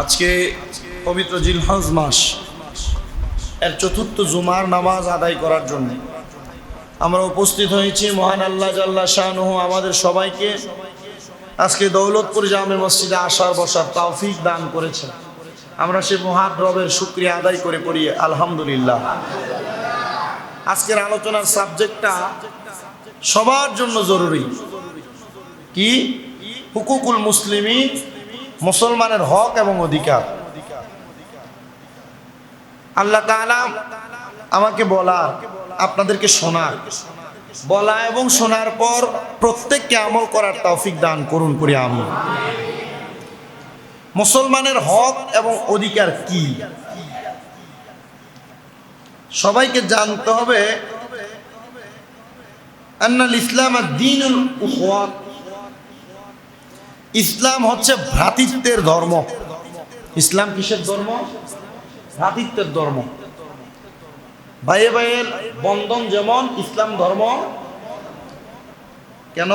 আজকে পবিত্র জিলহজ মাস। এর চতুর্থ জুমার নামাজ আদায় করার জন্য আমরা উপস্থিত হয়েছি মহান আল্লাহ জাল্লা শাহনুহ আমাদের সবাইকে। আজকে দৌলতপুর জামে মসজিদে আসার বসার তাওফিক দান করেছেন। আমরা সে মহান রবের শুক্রিয়া আদায় করে পড়ি, আলহামদুলিল্লাহ। আজকের আলোচনার সাবজেক্টটা সবার জন্য জরুরি। কি? হুকুকুল মুসলিমি মুসলমানের হক এবং অধিকার। আল্লাহ আমাকে বলার আপনাদেরকে শোনার বলা এবং শোনার পর প্রত্যেককে আমল করার তৌফিক দান করুন করি আমি মুসলমানের হক এবং অধিকার কি? সবাইকে জানতে হবে, আন্নাল ইসলাম দিনুল উখওয়াত ইসলাম হচ্ছে ভ্রাতৃত্বের ধর্ম। ইসলাম কিসের ধর্ম? ভ্রাতৃত্বের ধর্ম। ভাইয়ে ভাইয়ের বন্ধন যেমন ইসলাম ধর্ম। কেন?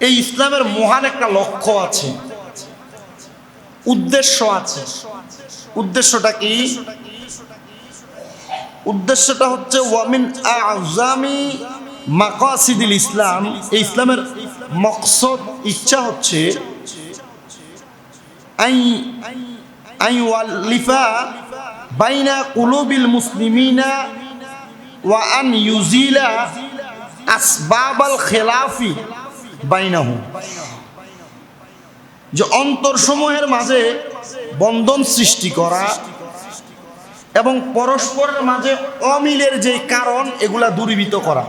এই ইসলামের মহান একটা লক্ষ্য আছে। উদ্দেশ্য আছে। উদ্দেশ্যটা কি? উদ্দেশ্যটা হচ্ছে ওয়ামিন আজামি মাকাসিদুল ইসলাম, এই ইসলামের মকসদ, ইচ্ছা হচ্ছে বাইনা কুলুবিল মুসলিমিনা ওয়া আন ইউজিলা আসবাবাল খেলাফি বাইনাহু। যে অন্তরসমূহের মাঝে বন্ধন সৃষ্টি করা এবং পরস্পরের মাঝে অমিলের যে কারণ, এগুলা দূরীভূত করা।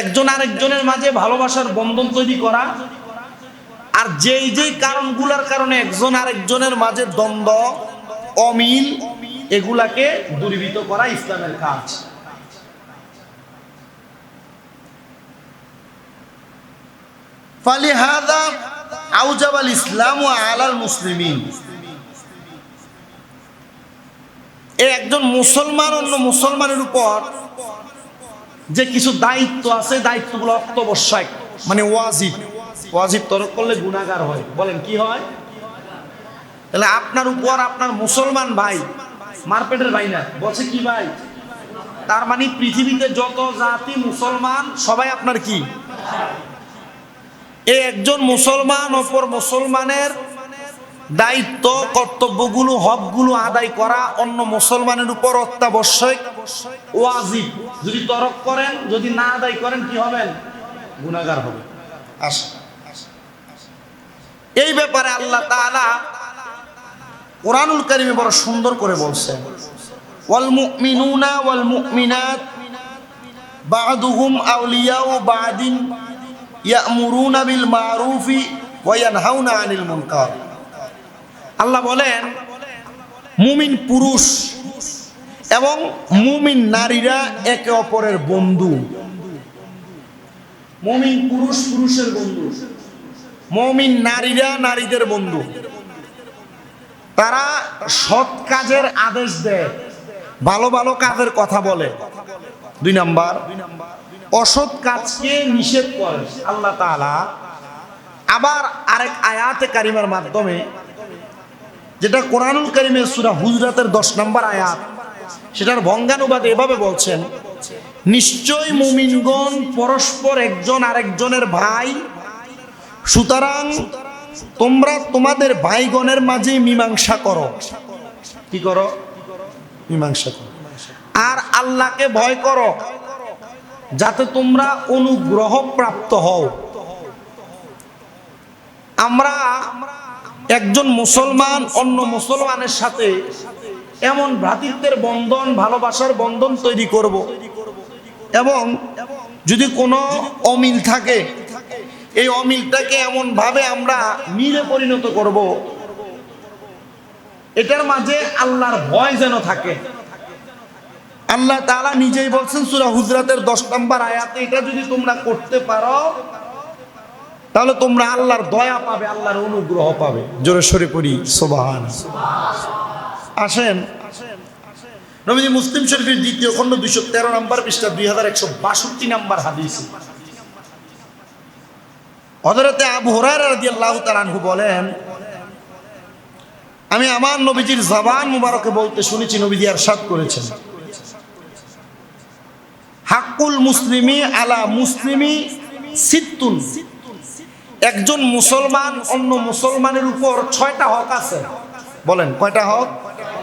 একজন আরেকজনের মাঝে ভালোবাসার বন্ধন তৈরি করা আর যেই যেই কারণগুলার কারণে একজন আরেকজনের মাঝে দ্বন্দ্ব, অমিল, এগুলাকে দূরীভূত করা ইসলামের কাজ। ফালিহাদা আউজাব আল ইসলাম ও একজন মুসলমান অন্য মুসলমানের উপর যে কিছু দায়িত্ব আছে দায়িত্বগুলো অত্যাবশ্যক। মানে ওয়াজিব। ওয়াজিব তরক করলে গুণাগার হয়। বলেন কি হয়? তাহলে আপনার উপর আপনার মুসলমান ভাই মারপেটের ভাই না বলছে কি ভাই? তার মানে পৃথিবীতে যত জাতি মুসলমান সবাই আপনার কি? এই একজন মুসলমান অপর মুসলমানের দায়িত্ব কর্তব্যগুলো হকগুলো আদায় করা অন্য মুসলমানের উপর অত্যাবশ্যক। ওয়াজিব। যদি তরক করেন যদি না আদায় করেন কি হবেন? গুনাহগার হবে আস এই ব্যাপারে আল্লাহ তাআলা কোরআনুল কারিমে বড় সুন্দর করে বলছেন ওয়াল মুমিনুনা ওয়াল মুমিনাত বা'দুহুম আউলিয়াউ বা'দিন ইয়ামুরুনা বিল মারুফি ওয়া ইয়ানহাউনা আনিল মুনকার। আল্লাহ বলেন মুমিন পুরুষ এবং মুমিন নারীরা একে অপরের বন্ধু। মুমিন পুরুষ পুরুষের বন্ধু। মুমিন নারীরা নারীদের বন্ধু। তারা সৎ কাজের আদেশ দেয়, ভালো ভালো কাজের কথা বলে। দুই নাম্বার, অসৎ কাজকে নিষেধ করে। আল্লাহ তাআলা আবার আরেক আয়াতে কারিমার মাধ্যমে, যেটা কোরআনুল কারিমের সুরা হুজরাতের দশ নম্বর আয়াত সেটার ভঙ্গানুবাদে এভাবে বলছেন, নিশ্চয় মুমিনগণ পরস্পর একজন আরেকজনের ভাই। সুতরাং তোমরা তোমাদের ভাইগণের মাঝে মীমাংসা করো। কি করো? মীমাংসা করো। আর আল্লাহকে ভয় করো, যাতে তোমরা অনুগ্রহ প্রাপ্ত হও। আমরা একজন মুসলমান, অন্য মুসলমানের সাথে এমন ভ্রাতৃত্বের বন্ধন, ভালোবাসার বন্ধন তৈরি করব। এবং যদি কোনো অমিল থাকে, এই অমিলটাকে এমন ভাবে আমরা মিলে পরিণত করব। এটার মাঝে আল্লাহর ভয় যেন থাকে। আল্লাহ তাআলা নিজেই বলছেন, সূরা হুজরাতের 10 নম্বর আয়াতে এটা যদি তোমরা করতে পারো, তাহলে তোমরা আল্লাহর দয়া পাবে, আল্লাহর অনুগ্রহ পাবে। জোরে সরে পড়ি সুবহান আসেন। নবীজি মুসলিম শরীফের দ্বিতীয় খণ্ড দুইশো তেরো নম্বর পৃষ্ঠা দুই হাজার একশো বাষট্টি নম্বর হাদিস। হজরতে আবু হরার রাদিয়াল্লাহু বলেন, আমি আমার নবীজির জবান মুবারকে বলতে শুনেছি, নবীজি আরশাদ করেছেন। হাক্কুল মুসলিমি আলা মুসলিমি সিত্তুন। একজন মুসলমান অন্য মুসলমানের উপর ছয়টা হক আছে। বলেন, কয়টা হক?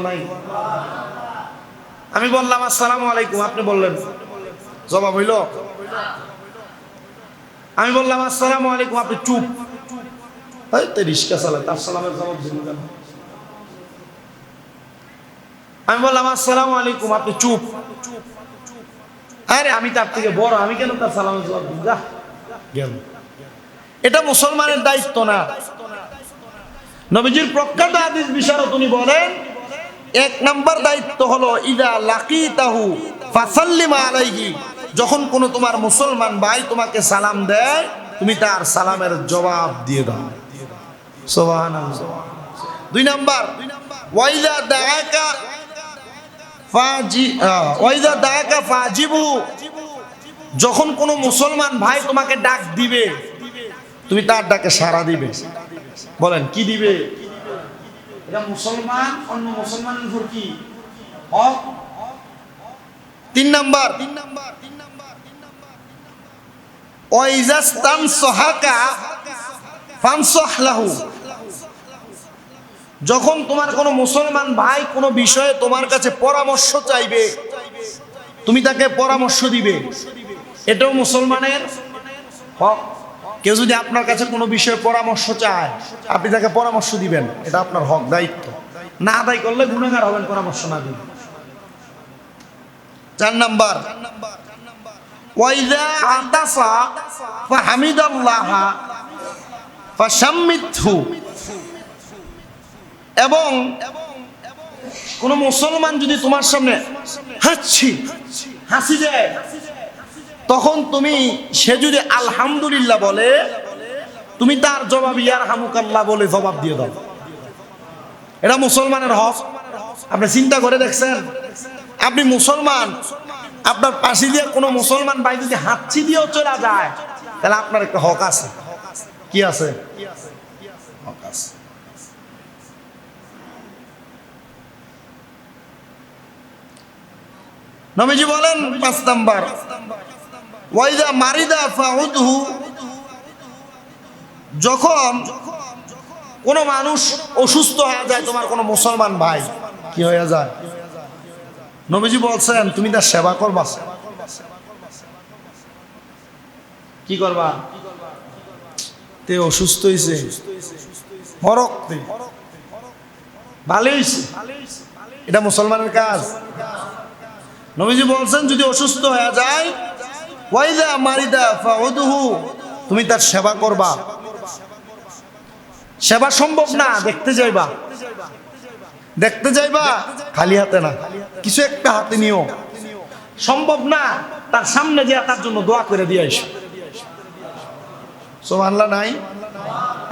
নাই। আমি বললাম, আসসালামু আলাইকুম। আপনি বললেন, জবাব হইল। আমি বললাম, আসসালামু আলাইকুম, আপনি চুপ। রিস্কা চালায়, তার সালামের জবাব দিন কেন? আমি বললাম আলাইকুম, আপনি চুপ। আরে, আমি তার থেকে বড়, আমি কেন তার সালামের জবাব দিই যা গেল। এটা মুসলমানের দায়িত্ব না। নবীজির প্রখ্যাত হাদিস বিশারদ উনি বলেন, এক নাম্বার দায়িত্ব হলো, ইদা লাকি তাহু ফাসাল্লিমা আলাইহি। যখন কোনো তোমার মুসলমান ভাই তোমাকে সালাম দেয়, তুমি তার সালামের জবাব দিয়ে দাও। দুই নাম্বার, ওয়াইদা দাআকা ফাজি দাআকা ফাজিবু। যখন কোনো মুসলমান ভাই তোমাকে ডাক দিবে, তুমি তার ডাকে সাড়া দিবে। বলেন কি দিবে? এটা মুসলমান অন্য মুসলমানের উপর কি? হক? তিন নাম্বার। তিন নাম্বার তিন নাম্বার তিন নাম্বার ওয়াইজাস্তান সহাকা ফানসহলাহু যখন তোমার কোনো মুসলমান ভাই কোনো বিষয়ে তোমার কাছে পরামর্শ চাইবে তুমি তাকে পরামর্শ দিবে। এটাও মুসলমানের হক। কেউ যদি আপনার কাছে কোনো বিষয়ে পরামর্শ চায়, আপনি তাকে পরামর্শ দিবেন। এটা আপনার হক, দায়িত্ব। না আদায় করলে গুণাগার হবেন, পরামর্শ না দিবেন চার নাম্বার। এবং কোন মুসলমান যদি তোমার সামনে হাসছি, হাসি দেয় তখন তুমি, সে যদি আলহামদুলিল্লাহ বলে, তুমি তার জবাব ইয়ার হামুকাল্লাহ বলে জবাব দিয়ে দাও। এটা মুসলমানের হক। আপনি চিন্তা করে দেখছেন, আপনি মুসলমান, আপনার পাশে দিয়ে কোনো মুসলমান ভাই যদি হাতছি দিয়েও চলে যায়, তাহলে আপনার একটা হক আছে। কি আছে। নবীজি বলেন, পাঁচ নাম্বার ওয়াইদা মারিদা যখন কোনো মানুষ অসুস্থ হয়ে যায়, তোমার কোনো মুসলমান ভাই, কি হয়ে যায়? নবীজি বলছেন, তুমি তার সেবা করবা। কি করবা? তে অসুস্থ হয়েছে এটা মুসলমানের কাজ। নবীজি বলছেন, যদি অসুস্থ হয়ে যায় ওয়াইদা মারিদা ফাউদহু, তুমি তার সেবা করবা। সেবা সম্ভব না, দেখতে যাইবা। দেখতে যাইবা, খালি হাতে না। কিছু একটা হাতে নিও। সম্ভব না, তার সামনে যে তার জন্য দোয়া করে দিয়ে এসো সোমানলা নাই?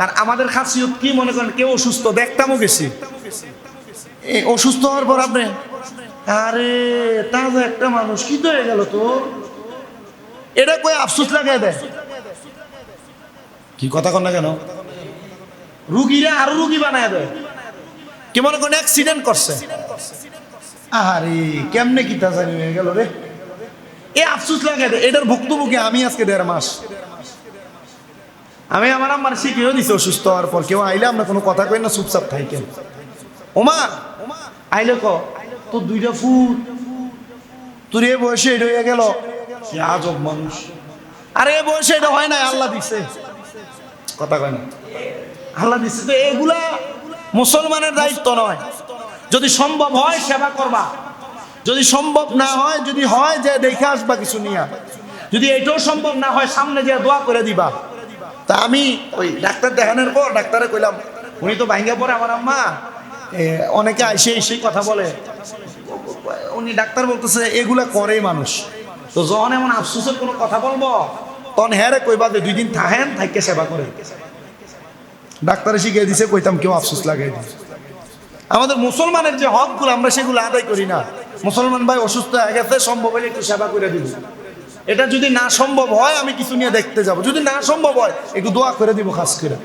আর আমাদের খাসিয়ত কি মনে করেন, কেউ অসুস্থ? দেখতামও গেছি। অসুস্থ হওয়ার পর আপনি, আরে, তাজা একটা মানুষ, কি তো হয়ে গেল তো এটা কই আফসোস লাগাই দেয়। কি কথা কন না কেন? রুগীরা আরও রুগী বানায় দেয়। কি মনে করেন অ্যাক্সিডেন্ট করছে? আহারে, কেমনে কি তাজানি হয়ে গেল রে। এ আফসোস দেয়। এটার ভুক্তভোগী আমি আজকে দেড় মাস। আমি আমার আমার শিখিয়েও দিছি, অসুস্থ হওয়ার পর। কেউ আইলে আমরা কোনো কথা কই না, চুপচাপ থাকেন ওমা, আইলে ক, তোর দুইটা ফুট তোর এ বয়সে এটা হয়ে গেল। কি আজব মানুষ। আরে বয়সে এটা হয় না আল্লাহ দিছে। কথা কয় না। আল্লাহ দিছে। তো এগুলা মুসলমানের দায়িত্ব নয়। যদি সম্ভব হয় সেবা করবা। যদি সম্ভব না হয়, যদি হয় যে দেখে আসবা কিছু নিয়ে। যদি এটাও সম্ভব না হয়, সামনে যে দোয়া করে দিবা। তা আমি ওই ডাক্তার দেখানোর পর ডাক্তারে কইলাম, উনি তো ভাঙ্গা পরে আমার আম্মা। অনেকে আইসে এসে কথা বলে। উনি ডাক্তার বলতেছে, এগুলা করে মানুষ। তো যখন এমন আফসোসের কোনো কথা বলব, তখন হ্যাঁ কইবা যে দুই দিন থাকেন থাইকে সেবা করে ডাক্তারে শিখিয়ে দিছে, কইতাম কেউ আফসোস লাগাই দিছে আমাদের মুসলমানের যে হকগুলো, আমরা সেগুলো আদায় করি না। মুসলমান ভাই অসুস্থ হয়ে গেছে, সম্ভব হলে একটু সেবা করে দিব। এটা যদি না সম্ভব হয়, আমি কিছু নিয়ে দেখতে যাব। যদি না সম্ভব হয়, একটু দোয়া করে দিব খাস করে।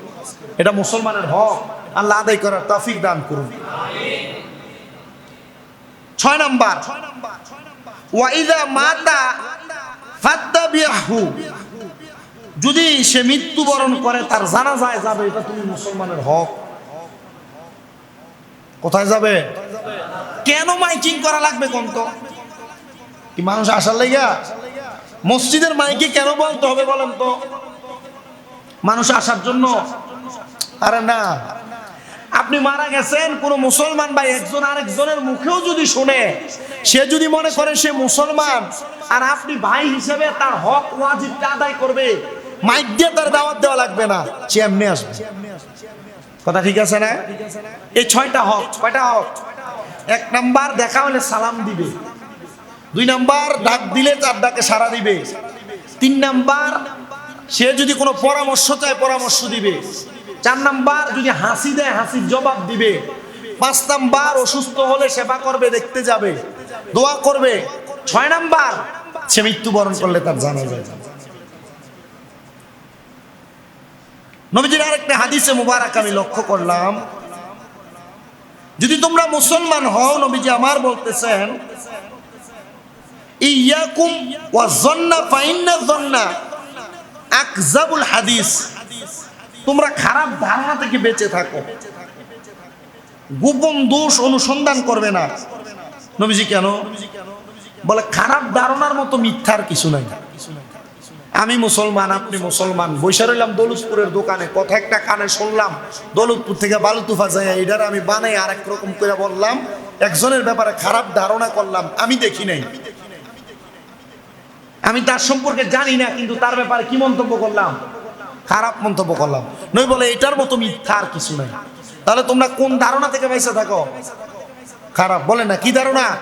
এটা মুসলমানের হক। আল্লাহ আদায় করার তফিক দান করুন। ছয় নাম্বার ছয় নাম্বার। ওয়াইদা মাতা ফাত্তাবিয়াহু যদি সে মৃত্যুবরণ করে, তার জানা যায় যাবে, এটা তুমি মুসলমানের হক। কোথায় যাবে? কেন মাইকিং করা লাগবে কোন তো? কি মানুষ আসার লাইগা মসজিদের মাইকে কেন বলতে হবে বলেন তো? মানুষ আসার জন্য? আরে না। আপনি মারা গেছেন, কোন মুসলমান ভাই একজন আরেকজনের মুখেও যদি শুনে, সে যদি মনে করে সে মুসলমান, আর আপনি ভাই হিসেবে তার হক ওয়াজিবটা আদায় করবে, মাইক দিয়ে তার দাওয়াত দেওয়া লাগবে না, সে এমনি আসবে। কথা ঠিক আছে না? এই ছয়টা হক কয়টা হক। এক নাম্বার, দেখা হলে সালাম দিবে। দুই নাম্বার, ডাক দিলে তার ডাকে সাড়া দিবে। তিন নাম্বার, সে যদি কোনো পরামর্শ চায়, পরামর্শ দিবে। চার নাম্বার, যদি হাসি দেয়, হাসির জবাব দিবে। পাঁচ নাম্বার, অসুস্থ হলে সেবা করবে, দেখতে যাবে। দোয়া করবে। ছয় নাম্বার, সে মৃত্যুবরণ করলে তার জানা যায়। নবীজির আরেকটা হাদিসে মুবারক আমি লক্ষ্য করলাম। যদি তোমরা মুসলমান হও, নবীজি আমার বলতেছেন, ইয়াকুম ওয়া জন্না ফাইন্না জন্না আকজাবুল হাদিস। তোমরা খারাপ ধারণা থেকে বেঁচে থাকো। গোপন দোষ অনুসন্ধান করবে না। নবীজি কেন? বলে, খারাপ ধারণার মতো মিথ্যার কিছু নাই। আমি মুসলমান, আপনি মুসলমান। বৈশা রইলাম দৌলতপুরের দোকানে, কথা একটা কানে শুনলাম। দৌলতপুর থেকে বালুতুফা যায় এটার আমি বানাই আর এক রকম করে বললাম। একজনের ব্যাপারে খারাপ ধারণা করলাম, আমি দেখি নাই। আমি তার সম্পর্কে জানি না, কিন্তু তার ব্যাপারে কি মন্তব্য করলাম? খারাপ মন্তব্য করলাম। নই বলে এটার মতো মিথ্যা আর কিছু নাই। তাহলে তোমরা কোন ধারণা থেকে বেঁচে থাকো খারাপ। বলে না, কি ধারণা?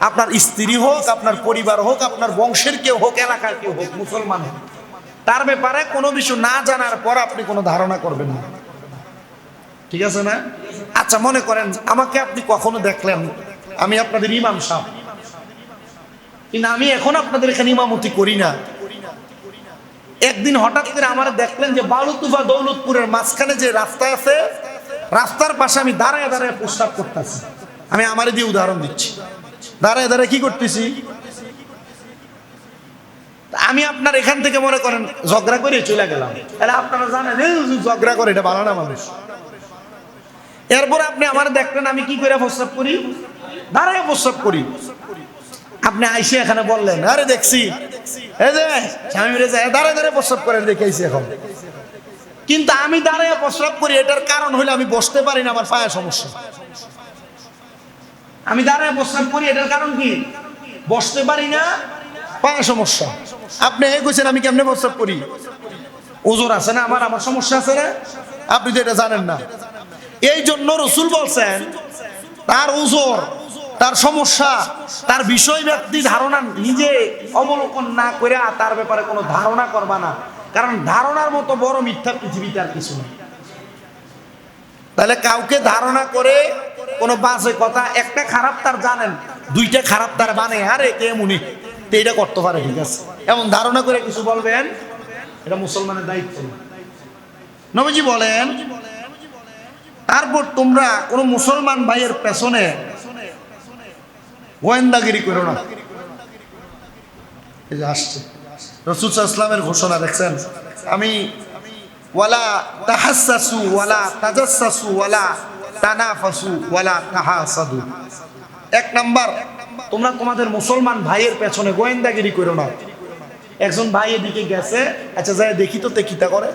আপনার স্ত্রী হোক, আপনার পরিবার হোক, আপনার বংশের কেউ হোক, এলাকার কেউ হোক, মুসলমান হোক। তার ব্যাপারে কোনো কিছু না জানার পর আপনি কোনো ধারণা করবেন না। ঠিক আছে না? আচ্ছা মনে করেন, আমাকে আপনি কখনো দেখলেন? আমি আপনাদের ইমাম সাহেব। কিন্তু আমি এখন আপনাদের এখানে ইমামতি করি না। একদিন হঠাৎ করে আমার দেখলেন যে বালুতুফা দৌলতপুরের মাঝখানে যে রাস্তা আছে, রাস্তার পাশে আমি দাঁড়ায় দাঁড়ায় প্রস্তাব করতেছি। আমি আমার দিয়ে উদাহরণ দিচ্ছি। দাঁড়ায় দাঁড়ায় কি করতেছি? আমি আপনার এখান থেকে মনে করেন ঝগড়া করে চলে গেলাম। তাহলে আপনারা জানেন ঝগড়া করে, এটা ভালো না মানুষ। এরপর আপনি আমার দেখলেন, আমি কি করে প্রস্তাব করি? দাঁড়ায় প্রস্তাব করি। আপনি আইসে এখানে বললেন, আরে দেখছি। এখন। কিন্তু আমি দাঁড়ায় করি, এটার কারণ হলো আমি বসতে পারি না, আমার সমস্যা। আমি দাঁড়ায় করি, এটার কারণ কি? বসতে পারি না সমস্যা। আপনি এই কইছেন, আমি কেমনে প্রস্রাব করি? ওজোর আছে না আমার আমার সমস্যা আছে না? আপনি তো এটা জানেন না। এই জন্য রসুল বলছেন, তার ওজোর তার সমস্যা, তার বিষয় ব্যক্তি ধারণা নিজে অবলোকন না করে তার ব্যাপারে কোনো ধারণা করবা না। কারণ ধারণার মতো বড় মিথ্যা পৃথিবীতে আর কিছু নেই। তাহলে কাউকে ধারণা করে কোনো বাজে কথা, একটা খারাপ তার জানেন, দুইটা খারাপ তার মানে আরে কে মুনি? এটা করতে পারে, ঠিক আছে? এমন ধারণা করে কিছু বলবেন, এটা মুসলমানের দায়িত্ব নবীজি বলেন, তারপর তোমরা কোনো মুসলমান ভাইয়ের পেছনে গোয়েন্দাগিরি করো না। এই যে আসছে। রসুল ইসলামের ঘোষণা, দেখছেন? আমি ওয়ালা তাহাসাসু ওয়ালা তাজাসাসু ওয়ালা তানাফাসু, ওয়ালা তাহাসাদু। এক নাম্বার, তোমরা তোমাদের মুসলমান ভাইয়ের পেছনে গোয়েন্দাগিরি করো না। একজন ভাই এদিকে গেছে আচ্ছা যাই দেখি তো তে কিতা করে।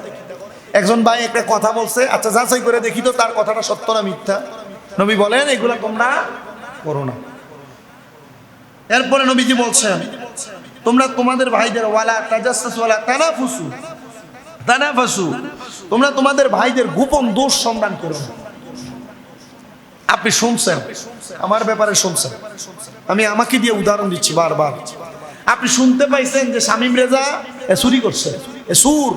একজন ভাই একটা কথা বলছে আচ্ছা যাচাই করে দেখি তো তার কথাটা সত্য না মিথ্যা। নবী বলেন, এগুলা তোমরা করো না। এরপরে নবীজি বলছেন, তোমরা তোমাদের ভাইদের ওয়ালা তাজাসসাস ওয়ালা তানাফুসু, তানাফাসু, তোমরা তোমাদের ভাইদের গোপন দোষ সন্ধান করো। আপনি শুনছেন? আমার ব্যাপারে শুনছেন? আমি আমাকে দিয়ে উদাহরণ দিচ্ছি বারবার। আপনি শুনতে পাইছেন যে শামীম রেজা এ চুরি করছে সুর।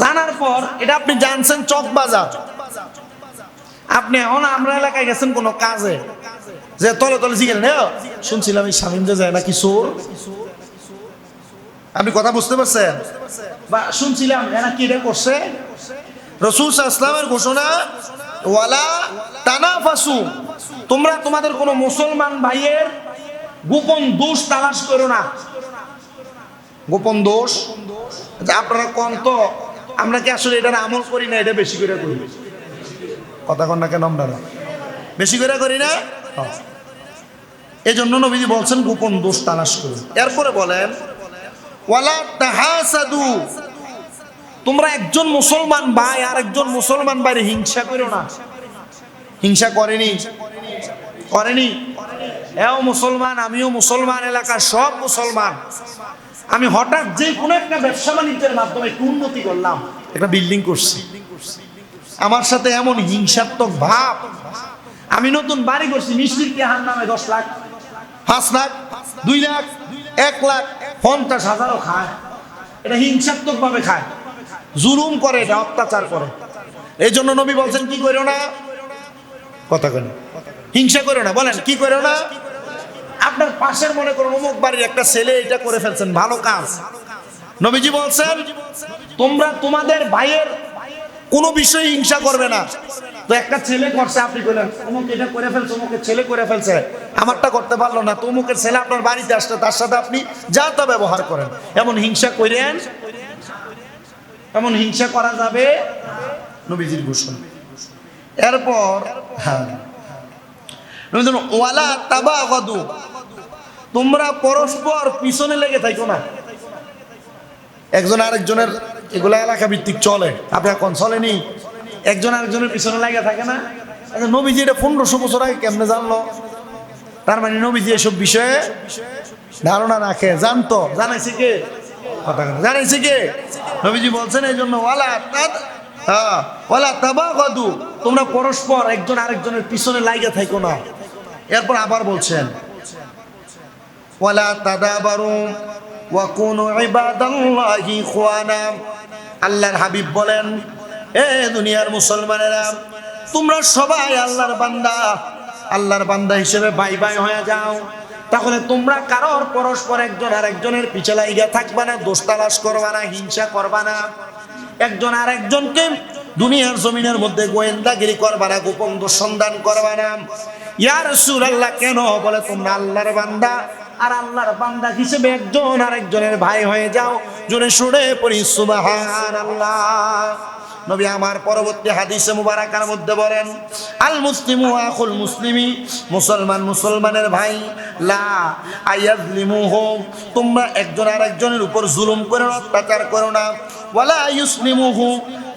জানার পর এটা আপনি জানছেন চক বাজার আপনি এখন আমরা এলাকায় গেছেন কোনো কাজে। যে তলে তলে জিগেলেন হ্যাঁ শুনছিলাম এই শামীম রেজা নাকি চোর? আপনি কথা বুঝতে পারছেন? বা শুনছিলাম এরা কি এটা করছে? রসুল ইসলামের ঘোষণা ওয়ালা তানাফাসু। তোমরা তোমাদের কোনো মুসলমান ভাইয়ের গোপন দোষ তালাশ করো না। গোপন দোষ? যে আপনারা কন তো? আমরা কি আসলে এটা আমল করি না এটা বেশি করে করি? কথা কন না কেন আমরা বেশি করে করি না। এই জন্য নবীজি বলছেন, গোপন দোষ তালাশ করুন এরপরে বলেন তোমরা একজন মুসলমান ভাই আর একজন মুসলমান ভাইরে হিংসা করো না। হিংসা করেনি? করেনি? এও মুসলমান, আমিও মুসলমান, এলাকার সব মুসলমান। আমি হঠাৎ যে কোনো একটা ব্যবসা বাণিজ্যের মাধ্যমে একটু উন্নতি করলাম, একটা বিল্ডিং করছি। আমার সাথে এমন হিংসাত্মক ভাব। আমি নতুন বাড়ি করছি, মিষ্টির কেহার নামে দশ লাখ। পাঁচ লাখ, দুই লাখ, এক লাখ, পঞ্চাশ হাজারও খায়। এটা হিংসাত্মক ভাবে খায়। জুলুম করে, এটা অত্যাচার করে। এই জন্য নবী বলছেন, কি করো না? কথা কেন হিংসা করো না। বলেন, কি করো না? আপনার পাশের মনে করুন, অমুক বাড়ির একটা ছেলে এটা করে ফেলছেন, ভালো কাজ। নবীজি বলছেন, তোমরা তোমাদের ভাইয়ের কোনো বিষয়ে হিংসা করবে না। তো একটা ছেলে করছে, আপনি বললেন অমুক এটা করে ফেলছে অমুকের ছেলে করে ফেলছে। আমারটা করতে পারল না তো অমুকের ছেলে আপনার বাড়িতে আসছে, তার সাথে আপনি যা তা ব্যবহার করেন। এমন হিংসা করেন এমন হিংসা করা যাবে নবীজির ঘোষণা এরপর হ্যাঁ ওয়ালা তাবাগাদু, তোমরা পরস্পর পিছনে লেগে থাকো না। একজন আরেকজনের, এগুলা এলাকা ভিত্তিক চলে। আপনার কোন চলেনি একজন আরেকজনের পিছনে লাগে থাকে না? আচ্ছা, নবীজি এটা পনেরোশো বছর আগে কেমনে জানলো? তার মানে নবীজি এসব বিষয়ে ধারণা রাখে। জানতো। জানাইছে কে? কথা জানাইছে কে? নবীজি বলছেন এই জন্য ওয়ালা হ্যাঁ ওয়ালা তোমরা পরস্পর একজন আরেকজনের পিছনে লাগে থাকো না। এরপর আবার বলছেন ওয়ালা আল্লাহর হাবিব বলেন এ দুনিয়ার মুসলমানেরা, তোমরা সবাই আল্লাহর বান্দা। আল্লাহর বান্দা হিসেবে ভাই ভাই হয়ে যাও। তাহলে তোমরা কারোর পরস্পর একজন আর একজনের পিছে লাইগা থাকবা না দোষ করবা না, হিংসা করবা না। একজন আর একজনকে দুনিয়ার জমিনের মধ্যে গোয়েন্দাগিরি করবা না, গোপন সন্ধান করবা না। ইয়ার সুর আল্লাহ কেন? বলে তোমরা আল্লাহর বান্দা। আর আল্লাহর বান্দা হিসেবে একজন আর একজনের ভাই হয়ে যাও। জোরে সুরে পড়ি আল্লাহ নবী আমার পরবর্তী হাদিসে মুবারাকার মধ্যে বলেন, আল মুসলিমু আখুল মুসলিমি, মুসলমান মুসলমানের ভাই, লা আয়াজলিমুহু তোমরা একজন আর একজনের উপর জুলুম করে অত্যাচার করো না। ওয়ালা ইউসলিমুহু,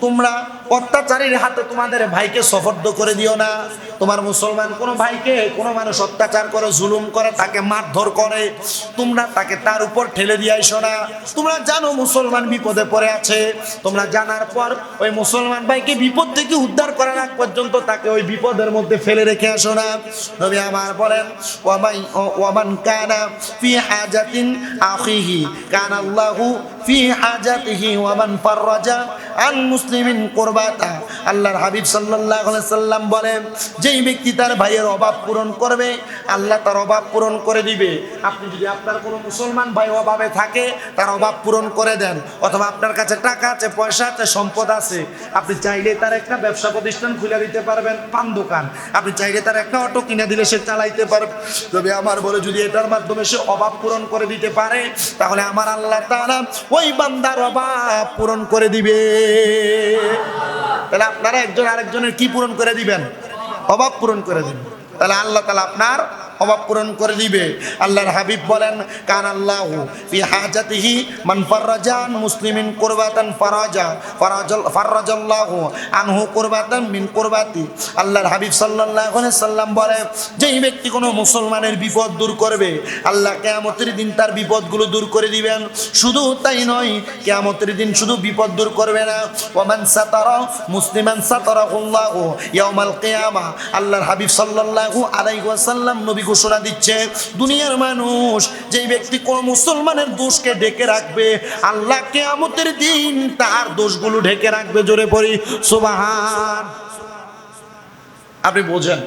তোমরা অত্যাচারীর হাতে তোমাদের ভাইকে সফর্দ করে দিও না। তোমার মুসলমান কোনো ভাইকে, কোনো মানুষ অত্যাচার করে, জুলুম করে, তাকে মারধর করে, তোমরা তাকে তার উপর ঠেলে দিয়ে আইসো না। তোমরা জানো মুসলমান বিপদে পড়ে আছে। তোমরা জানার পর ওই মুসলমান ভাইকে বিপদ থেকে উদ্ধার করার আগ পর্যন্ত তাকে ওই বিপদের মধ্যে ফেলে রেখে আসো না। নবী আমার বলেন, ওয়ামাই, ওয়ামান কানা ফি হাজাতিন আখিহি কানা আল্লাহু ফি হাজাতিহি ওয়ামান ফাররাজা আন মুসলিমিন কুরবাতা। আল্লাহর হাবিব আলাইহি সাল্লাম বলেন, যেই ব্যক্তি তার ভাইয়ের অভাব পূরণ করবে, আল্লাহ তার অভাব পূরণ করে দিবে। আপনি যদি আপনার কোনো মুসলমান ভাই অভাবে থাকে, তার অভাব পূরণ করে দেন। অথবা আপনার কাছে টাকা আছে, পয়সা আছে, সম্পদ আছে, আপনি চাইলে তার একটা ব্যবসা প্রতিষ্ঠান খুলে দিতে পারবেন, পান দোকান। আপনি চাইলে তার একটা অটো কিনে দিলে সে চালাইতে পারবে। তবে আমার বলে, যদি এটার মাধ্যমে সে অভাব পূরণ করে দিতে পারে, তাহলে আমার আল্লাহ তাআলা ওই বান্দার অভাব পূরণ করে দিবে। তাহলে আপনারা একজন আরেকজনের কি পূরণ করে দিবেন? অভাব পূরণ করে দিবেন। তাহলে আল্লাহ তাহলে আপনার অভাব পূরণ করে দিবে। আল্লাহর হাবিব বলেন কান আল্লাহ ফি হাজাতিহি মান ফাররাজান মুসলিমিন কুরবাতান ফারাজা, ফারাজাল ফাররাজাল্লাহু আনহু কুরবাতান মিন কুরবাতি। আল্লাহর হাবিব সাল্লাল্লাহু আলাইহি সাল্লাম বলে, যেই ব্যক্তি কোনো মুসলমানের বিপদ দূর করবে, আল্লাহ কিয়ামতের দিন তার বিপদগুলো দূর করে দিবেন। শুধু তাই নয়, কিয়ামতের দিন শুধু বিপদ দূর করবে না। ওমান সাতারা মুসলিমান সাতারাহুল্লাহু ইয়াউমাল কিয়ামা। আল্লাহর হাবিব সাল্লাল্লাহু আলাইহি ওয়াসাল্লাম নবী ঘোষণা দিচ্ছে, দুনিয়ার মানুষ যেই ব্যক্তি কোন মুসলমানের দোষকে ঢেকে রাখবে, আল্লাহ কিয়ামতের দিন তার দোষগুলো ঢেকে রাখবে জোরে পড়ি, সুবহান। আপনি বোঝেন,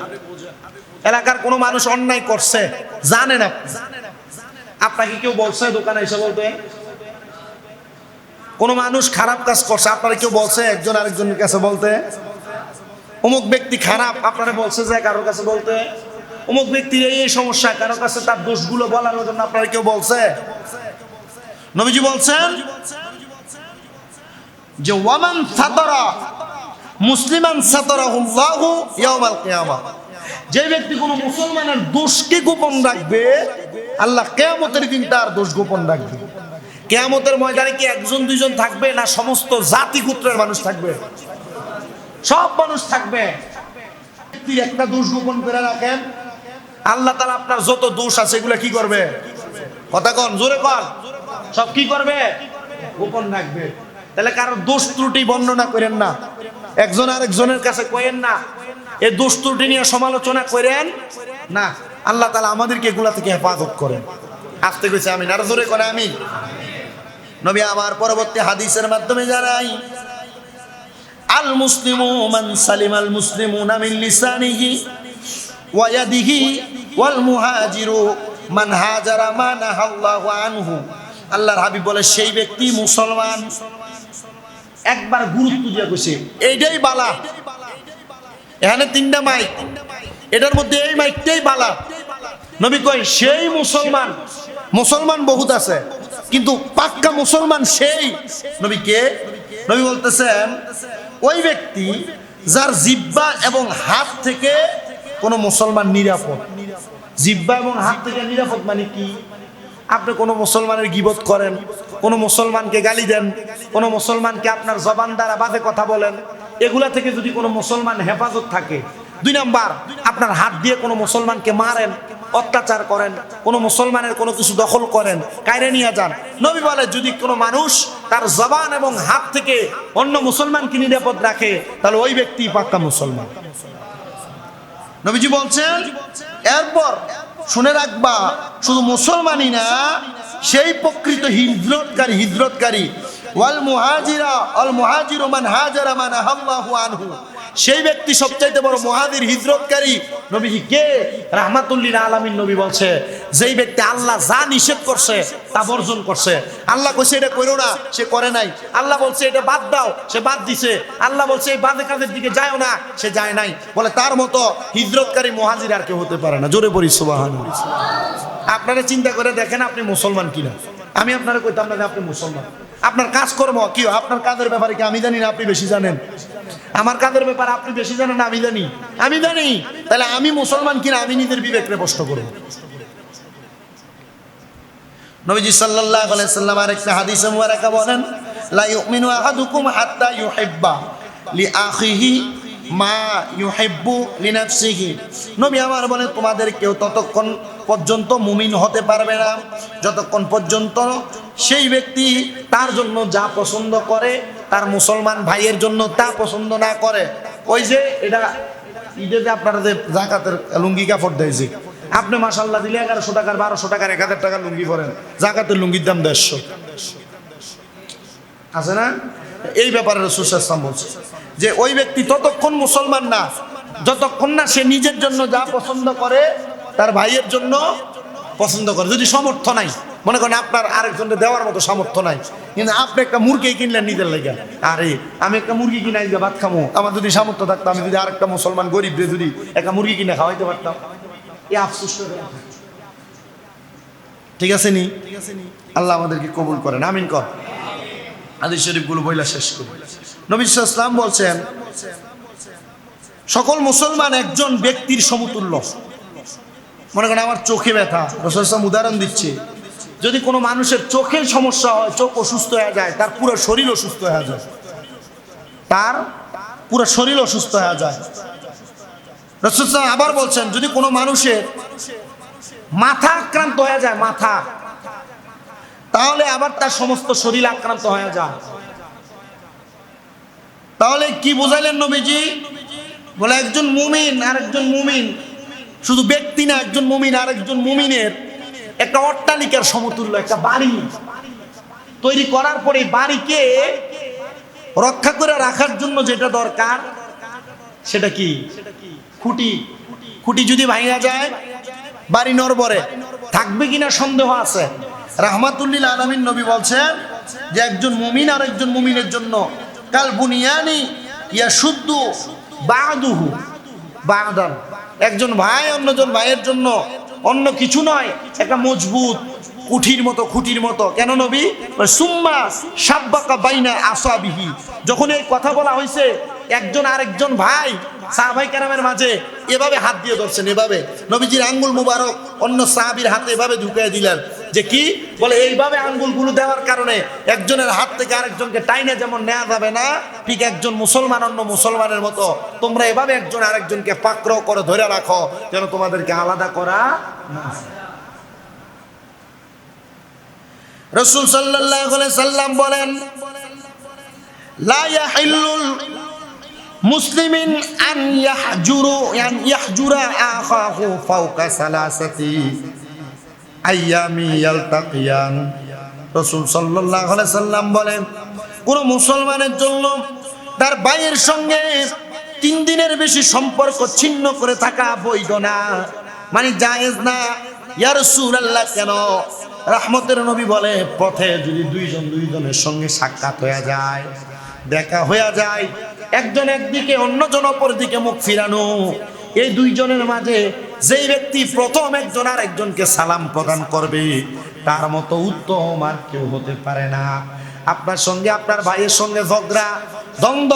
এলাকার কোনো মানুষ অন্যায় করছে, জানেন আপনি। আপনাকে কেউ বলছে দোকানে এসে বলতে? কোনো মানুষ খারাপ কাজ করছে, আপনারা কেউ বলছে একজন আরেকজনের কাছে বলতে? অমুক ব্যক্তি খারাপ, আপনারা বলছে যে কারোর কাছে বলতে? অমুক ব্যক্তির এই সমস্যা কারোর কাছে তার দোষগুলো বলার জন্য আপনারা কেউ বলছে? নবীজি বলছেন যে, ওয়ামান সাতরা মুসলিমান সাতরাহুল্লাহু ইয়াউমাল কিয়ামা। যে ব্যক্তি কোনো মুসলমানের দোষকে গোপন রাখবে, আল্লাহ কেয়ামতের দিন তার দোষ গোপন রাখবে। কেয়ামতের ময়দানে কি একজন, দুইজন থাকবে না সমস্ত জাতি গোত্রের মানুষ থাকবে? সব মানুষ থাকবে। একটা দোষ গোপন করে রাখেন আল্লাহ তালা আপনার যত দোষ আছে এগুলো কি করবে? কথা কন, জোরে কন সব কি করবে? গোপন রাখবে। তাহলে কারোর দোষ ত্রুটি বর্ণনা করেন না। একজন আরেকজনের কাছে কয়েন না। এই দোষ ত্রুটি নিয়ে সমালোচনা করেন না। আল্লাহ তালা আমাদেরকে এগুলা থেকে হেফাজত করেন। আসতে গেছে আমি আর জোরে করে আমি নবী আমার পরবর্তী হাদিসের মাধ্যমে জানাই, আল মুসলিমু মান সালিম আল মুসলিমুনা মিন লিসানিহি আল্লাহর হাবিব বলে, সেই ব্যক্তি মুসলমান। একবার গুরুত্ব দিয়ে কইছে এইটাই বালা। এখানে তিনটা মাইক। এটার মধ্যে এই মাইকটাই বালা। নবী কয়, সেই মুসলমান। মুসলমান বহুত আছে, কিন্তু পাক্কা মুসলমান সেই। নবী কে? নবী বলতেছেন, ওই ব্যক্তি যার জিব্বা এবং হাত থেকে কোনো মুসলমান নিরাপদ। জিব্বা এবং হাত থেকে নিরাপদ মানে কি? আপনি কোনো মুসলমানের গিবত করেন, কোনো মুসলমানকে গালি দেন, কোনো মুসলমানকে আপনার জবান দ্বারা বাদে কথা বলেন, এগুলা থেকে যদি কোনো মুসলমান হেফাজত থাকে, দুই নাম্বার, আপনার হাত দিয়ে কোনো মুসলমানকে মারেন, অত্যাচার করেন, কোনো মুসলমানের কোনো কিছু দখল করেন কায়রে নিয়ে যান। নবী বলে, যদি কোনো মানুষ তার জবান এবং হাত থেকে অন্য মুসলমানকে নিরাপদ রাখে, তাহলে ওই ব্যক্তি পাক্কা মুসলমান। নবীজি বলছেন, এরপর শুনে রাখবা, শুধু মুসলমানই না, সেই প্রকৃত হিজরতকারী হিজরতকারী, ওয়াল মুহাজিরা অল মুহাজির মান হাজারা মান আল্লাহু আনহু। সেই ব্যক্তি সবচাইতে বড় মহাদির হিজরতকারী নবীজি কে? রাহমাতুল্লিল আলামিন নবী বলছে, যেই ব্যক্তি আল্লাহ যা নিষেধ করছে তা বর্জন করছে। আল্লাহ কইছে, এটা করো না, সে করে নাই। আল্লাহ বলছে, এটা বাদ দাও, সে বাদ দিছে। আল্লাহ বলছে, এই বাদে কাজের দিকে যায়ও না, সে যায় নাই। বলে, তার মতো হিজরতকারী মহাজির আর কেউ হতে পারে না। জোরে পড়ি আপনারা চিন্তা করে দেখেন আপনি মুসলমান কিনা। আমি আপনারা কইতাম না আপনি মুসলমান। আপনার কাজকর্ম কি আপনার কাজের ব্যাপারে কি আমি জানি না, আপনি বেশি জানেন। আমার কাদের ব্যাপারে আপনি বেশি জানেন, আমি জানি। আমি জানি। তাহলে আমি মুসলমান কিনা, আমি নিজের বিবেকরে প্রশ্ন করব নবীজি আলাইহি সাল্লাম আরেকটা হাদিসে মুবারাকা বলেন, লা ইউমিনু আহাদুকুম হাত্তা ইউহিব্বা লিআখিহি মা ইউহিব্বু লিনাফসিহি। নবী আমার বলে, তোমাদের কেউ ততক্ষণ পর্যন্ত মুমিন হতে পারবে না। যতক্ষণ পর্যন্ত সেই ব্যক্তি তার জন্য যা পছন্দ করে তার মুসলমান ভাইয়ের জন্য তা পছন্দ না করে। ওই যে এটা ঈদে যে আপনারা যে জাকাতের লুঙ্গি কাপড় দেয় আপনি মাসাল্লাহ দিলে এগারোশো টাকার, বারোশো টাকার, এক হাজার টাকার লুঙ্গি পরেন। জাকাতের লুঙ্গির দাম দেড়শো। আছে না? এই ব্যাপারে সুশাস্তাম বলছে যে, ওই ব্যক্তি ততক্ষণ মুসলমান না, যতক্ষণ না সে নিজের জন্য যা পছন্দ করে, তার ভাইয়ের জন্য পছন্দ করে। যদি সমর্থ নাই মনে করেন আপনার আরেকজনকে দেওয়ার মতো সামর্থ্য নাই। কিন্তু আপনি একটা মুরগি কিনলেন নিজের লেগে। আরে, আমি একটা মুরগি কিনে আইলে ভাত খামো। আমার যদি সামর্থ্য থাকতো, আমি যদি আরেকটা মুসলমান গরিব রে যদি একটা মুরগি কিনে খাওয়াইতে পারতাম। এই আফসোস ঠিক আছে নি? আল্লাহ আমাদেরকে কবুল করেন। আমিন কর। আদি শরীফগুলো বইলা শেষ করি। নবী ইসলাম বলছেন, সকল মুসলমান একজন ব্যক্তির সমতুল্য। মনে করেন, আমার চোখে ব্যথা। রসুল ইসলাম উদাহরণ দিচ্ছে যদি কোনো মানুষের চোখে সমস্যা হয়, চোখ অসুস্থ হয়ে যায়, তার পুরো শরীর অসুস্থ হয়ে যায়। তার পুরো শরীর অসুস্থ হয়ে যায়। আবার বলছেন, যদি কোনো মানুষের মাথা আক্রান্ত হয়ে যায়, মাথা, তাহলে আবার তার সমস্ত শরীর আক্রান্ত হয়ে যায়। তাহলে কি বোঝাইলেন নবীজি? বলে, একজন মুমিন আর একজন মুমিন, শুধু ব্যক্তি না, একজন মুমিন আর একজন মুমিনের একটা অট্টালিকার সমতুল্য, একটা বাড়ি। তৈরি করার পরে বাড়িকে রক্ষা করে রাখার জন্য যেটা দরকার, সেটা কি? খুঁটি। খুঁটি যদি ভাঙা যায়, বাড়ি নরবরে থাকবে কিনা সন্দেহ আছে। রাহমাতুল্লিল আলমিন নবী বলছেন যে একজন মুমিন আর একজন মুমিনের জন্য, কাল বুনিয়ানি ইয়া শুদ্ধ বাদুহু। বাদান। একজন ভাই অন্যজন ভাইয়ের জন্য অন্য কিছু নয়, একটা মজবুত কুঠির মতো, খুঁটির মতো। কেন নবী? সুম্মা সাব্বাকা বাইনা আসাবিহি। যখন এই কথা বলা হয়েছে একজন আরেকজন ভাই, সাহাবাই কেরামের মাঝে এভাবে হাত দিয়ে ধরছেন, এভাবে। নবীজির আঙ্গুল মুবারক অন্য সাহাবির হাতে এভাবে ঢুকিয়ে দিলেন। যে কি? বলে, এইভাবে আঙ্গুলগুলো দেওয়ার কারণে একজনের হাত থেকে আরেকজনকে টাইনে যেমন নেওয়া যাবে না, ঠিক একজন মুসলমান অন্য মুসলমানের মতো, তোমরা এভাবে একজন আরেকজনকে পাকড়াও করে ধরে রাখো, যেন তোমাদেরকে আলাদা করা রসুল সাল্লাম বলেন মুসলিমিন আন ইয়াহজুরু, আন ইয়াহজুরা আখাহু ফাওকা সালাসাতি। ইয়ালতাকিয়ান। রসুল বলেন, কোন মুসলমানের জন্য তার ভাইয়ের সঙ্গে তিন দিনের বেশি সম্পর্ক ছিন্ন করে থাকা বৈধ না। মানে জায়েজ না। ইয়া রাসূলুল্লাহ কেন? রাহমতের নবী বলে, পথে যদি দুইজন দুইজনের সঙ্গে সাক্ষাৎ হয়ে যায়, দেখা হয়ে যায়, একজন একদিকে, অন্যজন অপর দিকে মুখ ফিরানো, এই দুইজনের মাঝে যেই ব্যক্তি প্রথম একজন আর একজনকে সালাম প্রদান করবে, তার মতো উত্তম আর কেউ হতে পারে না। আপনার সঙ্গে আপনার ভাইয়ের সঙ্গে ঝগড়া, দ্বন্দ্ব,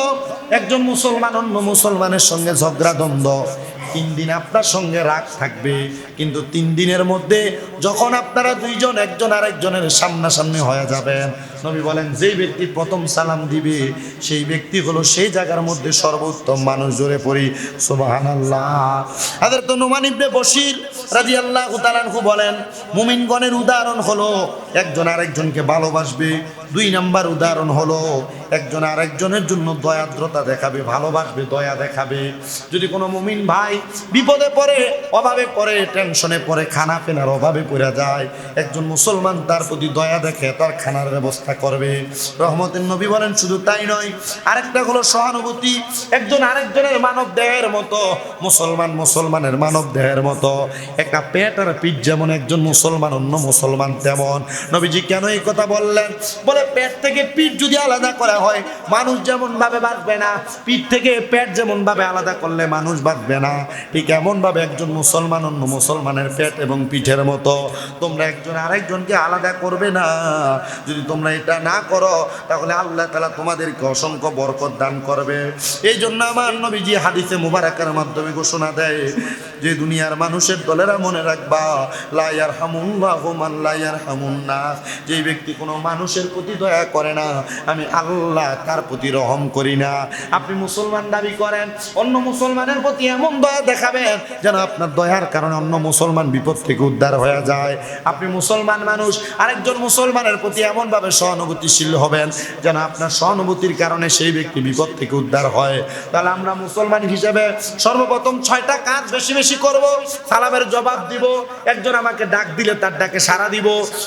একজন মুসলমান অন্য মুসলমানের সঙ্গে ঝগড়া, দ্বন্দ্ব, তিন দিন আপনার সঙ্গে রাগ থাকবে। কিন্তু তিন দিনের মধ্যে যখন আপনারা দুইজন, একজন আর একজনের সামনাসামনি হয়ে যাবেন নবী বলেন, যেই ব্যক্তি প্রথম সালাম দিবে, সেই ব্যক্তি হলো সেই জায়গার মধ্যে সর্বোত্তম মানুষ, জোরে পড়ি সুবাহান আল্লাহ আদের তো নোমান ইবনে বশির রাজি আল্লাহ তালানহু বলেন, মুমিনগণের উদাহরণ হলো, একজন আরেকজনকে ভালোবাসবে, দুই নাম্বার উদাহরণ হলো, একজন আরেকজনের জন্য দয়াদ্রতা দেখাবে, ভালোবাসবে, দয়া দেখাবে। যদি কোনো মুমিন ভাই বিপদে পড়ে, অভাবে পড়ে, টেনশনে পড়ে খানা পেনার অভাবে পড়ে যায়, একজন মুসলমান তার প্রতি দয়া দেখে, তার খানার ব্যবস্থা করবে। রহমতের নবী বলেন, শুধু তাই নয়, আরেকটা হলো সহানুভূতি। একজন আরেকজনের মানব দেহের মতো, মুসলমান মুসলমানের মানব দেহের মতো। একটা পেট আর পিঠ যেমন একজন মুসলমান, অন্য মুসলমান তেমন। নবীজি কেন এই কথা বললেন? বলে, পেট থেকে পিঠ যদি আলাদা করা হয়, মানুষ যেমন ভাবে বাঁচবে না, পিঠ থেকে পেট যেমন ভাবে আলাদা করলে মানুষ বাঁচবে না, ঠিক এমন ভাবে একজন মুসলমান, অন্য মুসলমানের পেট এবং পিঠের মতো। তোমরা একজন আরেকজনকে আলাদা করবে না। যদি তোমরা এটা না করো, তাহলে আল্লাহ তালা তোমাদেরকে অসংখ্য বরকত দান করবে। এই জন্য আমার নবীজি হাদিসে মুবারাকার মাধ্যমে ঘোষণা দেয় যে, দুনিয়ার মানুষের দলেরা মনে রাখবা লায়ার হামুল্লাহ মান লায়ার হামুন্না যে ব্যক্তি কোনো মানুষের প্রতি দয়া করে না, আমি আল্লাহ তার প্রতি রহম করি না। আপনি মুসলমান দাবি করেন, অন্য মুসলমানের প্রতি এমন দয়া দেখাবেন যেন আপনার দয়ার কারণে অন্য মুসলমান বিপদ থেকে উদ্ধার হয়ে যায়। আপনি মুসলমান মানুষ, আরেকজন মুসলমানের প্রতি এমনভাবে সহানুভূতিশীল হবেন। যেন আপনার সহানুভূতির কারণে সেই ব্যক্তি বিপদ থেকে উদ্ধার হয়। তাহলে আমরা মুসলমান হিসেবে সর্বপ্রথম ছয়টা কাজ বেশি বেশি করব। সালামের জবাব দিব। একজন আমাকে ডাক দিলে তার ডাকে সাড়া দিব।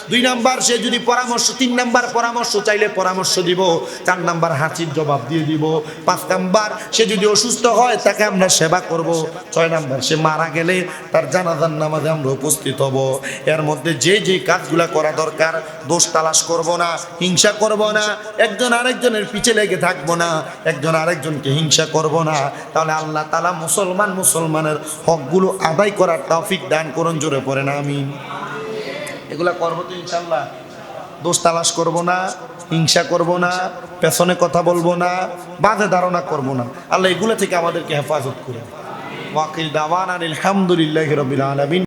দুই নাম্বার, সে যদি পরামর্শ, তিন নাম্বার পরামর্শ চাইলে পরামর্শ দিব। চার নাম্বার, হাসির জবাব দিয়ে দিব। পাঁচ নাম্বার, সে যদি অসুস্থ হয় তাকে আমরা সেবা করব। ছয় নাম্বার, সে মারা গেলে তার জানাজার নামাজে আমরা উপস্থিত হব। এর মধ্যে যে যে কাজগুলা করা দরকার, দোষ তালাশ করব না। হিংসা করব না। একজন আরেকজনের পিছে লেগে থাকব না। একজন আরেকজনকে হিংসা করব না। তাহলে আল্লাহ তালা মুসলমান মুসলমানের হকগুলো আদায় করার তৌফিক দান করুন, জোরে পড়ে না আমি এগুলা করব তো ইনশাল্লাহ দোষ তালাশ করব না, হিংসা করব না, পেছনে কথা বলব না বাধে ধারণা করব না। আল্লাহ এগুলো থেকে আমাদেরকে হেফাজত করে ওয়াকিল দাওয়ান আলহামদুলিল্লাহ রবিল আলমিন।